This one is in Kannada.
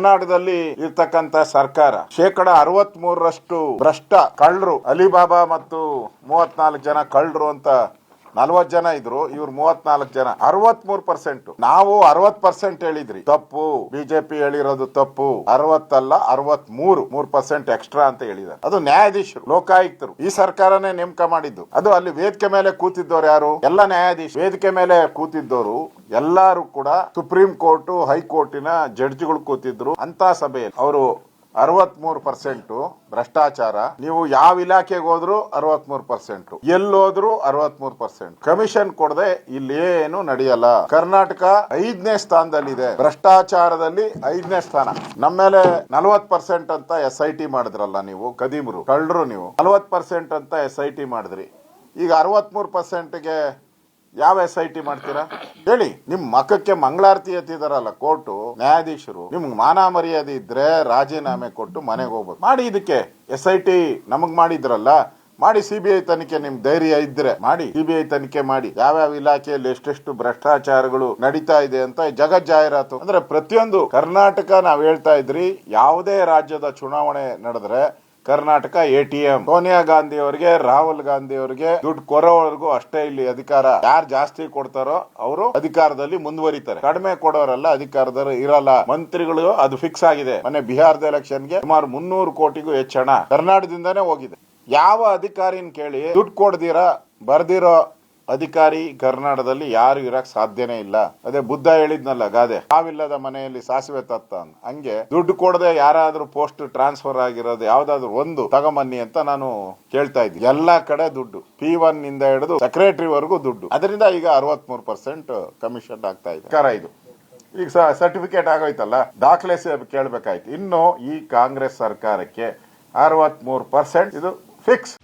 ಕರ್ನಾಟಕದಲ್ಲಿ ಇರ್ತಕ್ಕಂತ ಸರ್ಕಾರ ಶೇಕಡ ಅರವತ್ ಮೂರರಷ್ಟು ಭ್ರಷ್ಟ ಕಳ್ಳರು ಅಲಿಬಾಬಾ ಮತ್ತು ಮೂವತ್ನಾಲ್ಕು ಜನ ಕಳ್ಳರು ಅಂತ ನಲ್ವತ್ ಜನ ಇದ್ರು, ಇವ್ರು ಮೂವತ್ನಾಲ್ಕು ಜನ. ಅರವತ್ ಮೂರ್ ಪರ್ಸೆಂಟ್ ನಾವು ಅರವತ್ ಪರ್ಸೆಂಟ್ ಹೇಳಿದ್ರಿ. ತಪ್ಪು. ಬಿಜೆಪಿ ಹೇಳಿರೋದು ತಪ್ಪು. ಅರವತ್ತಲ್ಲ ಅರವತ್ ಮೂರು ಮೂರ್ ಪರ್ಸೆಂಟ್ ಎಕ್ಸ್ಟ್ರಾ ಅಂತ ಹೇಳಿದ್ದಾರೆ. ಅದು ನ್ಯಾಯಾಧೀಶರು, ಲೋಕಾಯುಕ್ತರು. ಈ ಸರ್ಕಾರನೇ ನೇಮಕ ಮಾಡಿದ್ದು. ಅದು ಅಲ್ಲಿ ವೇದಿಕೆ ಮೇಲೆ ಕೂತಿದ್ದವ್ರು ಯಾರು? ಎಲ್ಲ ನ್ಯಾಯಾಧೀಶ ವೇದಿಕೆ ಮೇಲೆ ಕೂತಿದ್ದವರು ಎಲ್ಲಾರು ಕೂಡ ಸುಪ್ರೀಂ ಕೋರ್ಟ್, ಹೈಕೋರ್ಟಿನ ಜಡ್ಜ್ಗಳು ಕೂತಿದ್ರು. ಅಂತ ಸಭೆಯಲ್ಲಿ ಅವರು ಅರವತ್ ಮೂರು ಪರ್ಸೆಂಟ್ ಭ್ರಷ್ಟಾಚಾರ. ನೀವು ಯಾವ ಇಲಾಖೆಗೆ ಹೋದ್ರು ಅರವತ್ಮೂರು ಪರ್ಸೆಂಟ್. ಎಲ್ಲೋದ್ರು ಅರವತ್ ಮೂರು ಪರ್ಸೆಂಟ್. ಕಮಿಷನ್ ಕೊಡದೆ ಇಲ್ಲಿ ಏನು ನಡೆಯಲ್ಲ. ಕರ್ನಾಟಕ ಐದನೇ ಸ್ಥಾನದಲ್ಲಿದೆ. ಭ್ರಷ್ಟಾಚಾರದಲ್ಲಿ ಐದನೇ ಸ್ಥಾನ. ನಮ್ಮ ಮೇಲೆ ನಲವತ್ ಪರ್ಸೆಂಟ್ ಅಂತ ಎಸ್ ಐ ಟಿ ಮಾಡಿದ್ರಲ್ಲ ನೀವು, ಕದೀಮರು, ಕಳ್ಳರು ನೀವು. ನಲವತ್ ಪರ್ಸೆಂಟ್ ಅಂತ ಎಸ್ ಐ ಟಿ ಮಾಡಿದ್ರಿ. ಈಗ ಅರವತ್ಮೂರು ಪರ್ಸೆಂಟ್ಗೆ ಯಾವ ಎಸ್ ಐ ಟಿ ಮಾಡ್ತೀರಾ? ಹೇಳಿ, ನಿಮ್ ಮಕ್ಕಕ್ಕೆ ಮಂಗಳಾರತಿ ಎತ್ತಿದಾರಲ್ಲ ಕೋರ್ಟು, ನ್ಯಾಯಾಧೀಶರು, ನಿಮ್ಗೆ ಮಾನ ಮರ್ಯಾದೆ ಇದ್ರೆ ರಾಜೀನಾಮೆ ಕೊಟ್ಟು ಮನೆಗೆ ಹೋಗ್ಬೋದು. ಮಾಡಿ ಇದಕ್ಕೆ ಎಸ್ ಐ ಟಿ ನಮಗ್ ಮಾಡಿದ್ರಲ್ಲ, ಮಾಡಿ ಸಿಬಿಐ ತನಿಖೆ ನಿಮ್ ಧೈರ್ಯ ಇದ್ರೆ ಮಾಡಿ ಸಿಬಿಐ ತನಿಖೆ ಮಾಡಿ. ಯಾವ್ಯಾವ ಇಲಾಖೆಯಲ್ಲಿ ಎಷ್ಟೆಷ್ಟು ಭ್ರಷ್ಟಾಚಾರಗಳು ನಡೀತಾ ಇದೆ ಅಂತ ಜಗತ್ ಜಾಹೀರಾತು. ಅಂದ್ರೆ ಪ್ರತಿಯೊಂದು ಕರ್ನಾಟಕ ನಾವ್ ಹೇಳ್ತಾ ಇದ್ರಿ, ಯಾವುದೇ ರಾಜ್ಯದ ಚುನಾವಣೆ ನಡೆದ್ರೆ Karnataka A T M Sonia Gandhi ಅವರಿಗೆ ರಾಹುಲ್ ಗಾಂಧಿ ಅವರಿಗೆ ದುಡ್ಡು ಕೊರೋವರೆಗೂ ಅಷ್ಟೇ ಇಲ್ಲಿ ಅಧಿಕಾರ. ಯಾರು ಜಾಸ್ತಿ ಕೊಡ್ತಾರೋ ಅವರು ಅಧಿಕಾರದಲ್ಲಿ ಮುಂದುವರಿತಾರೆ. ಕಡಿಮೆ ಕೊಡೋರೆಲ್ಲ ಅಧಿಕಾರದಲ್ಲಿ ಇರಲ್ಲ. ಮಂತ್ರಿಗಳು ಅದು ಫಿಕ್ಸ್ ಆಗಿದೆ. ಮನೆ ಬಿಹಾರದ ಎಲೆಕ್ಷನ್ಗೆ ಸುಮಾರು ಮುನ್ನೂರು ಕೋಟಿಗೂ ಹೆಚ್ಚು ಹಣ ಕರ್ನಾಟಕದಿಂದಾನೇ ಹೋಗಿದೆ. ಯಾವ ಅಧಿಕಾರಿನ ಕೇಳಿ ದುಡ್ಡು ಕೊಡ್ದಿರಾ, ಬರ್ದಿರೋ ಅಧಿಕಾರಿ ಕರ್ನಾಟಕದಲ್ಲಿ ಯಾರು ಇರಕ್ ಸಾಧ್ಯನೇ ಇಲ್ಲ. ಅದೇ ಬುದ್ಧ ಹೇಳಿದ್ನಲ್ಲ ಗಾದೆ. ಹಾವಿಲ್ಲದ ಮನೆಯಲ್ಲಿ ಸಾಸಿವೆ ತತ್ತ ಹಂಗೆ ದುಡ್ಡು ಕೊಡದೆ ಯಾರಾದ್ರೂ ಪೋಸ್ಟ್ ಟ್ರಾನ್ಸ್ಫರ್ ಆಗಿರೋದು ಯಾವ್ದಾದ್ರು ಒಂದು ತಗೊಂಬನ್ನಿ ಅಂತ ನಾನು ಕೇಳ್ತಾ ಇದ್ದೀನಿ. ಎಲ್ಲಾ ಕಡೆ ದುಡ್ಡು. ಪಿ ಒನ್ ಇಂದ ಹಿಡಿದು ಸೆಕ್ರೆಟರಿ ವರೆಗೂ ದುಡ್ಡು. ಅದರಿಂದ ಈಗ ಅರವತ್ ಮೂರು ಪರ್ಸೆಂಟ್ ಕಮಿಷನ್ ಆಗ್ತಾ ಇದೆ. ಕರ ಇದು. ಈಗ ಸರ್ಟಿಫಿಕೇಟ್ ಆಗೋಯ್ತಲ್ಲ? ದಾಖಲೆ ಕೇಳಬೇಕಾಯ್ತು. ಇನ್ನು ಈ ಕಾಂಗ್ರೆಸ್ ಸರ್ಕಾರಕ್ಕೆ ಅರವತ್ ಮೂರು ಪರ್ಸೆಂಟ್ ಇದು ಫಿಕ್ಸ್